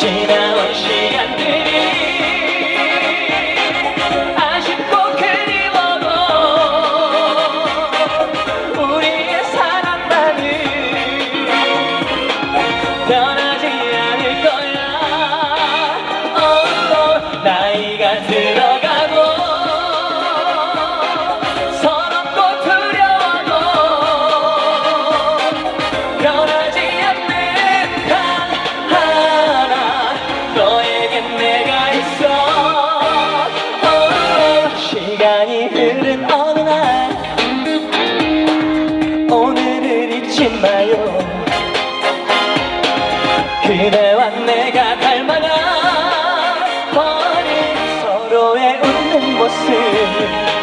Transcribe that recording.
지나온 시간들이 아쉽고 그리워도 우리의 사랑만은 변하지 않을 거야. 어, 나이가 들 시간이 흐른 어느 날. 오늘을 잊지 마요. 그대와 내가 닮아가 버린 서로의 웃는 모습.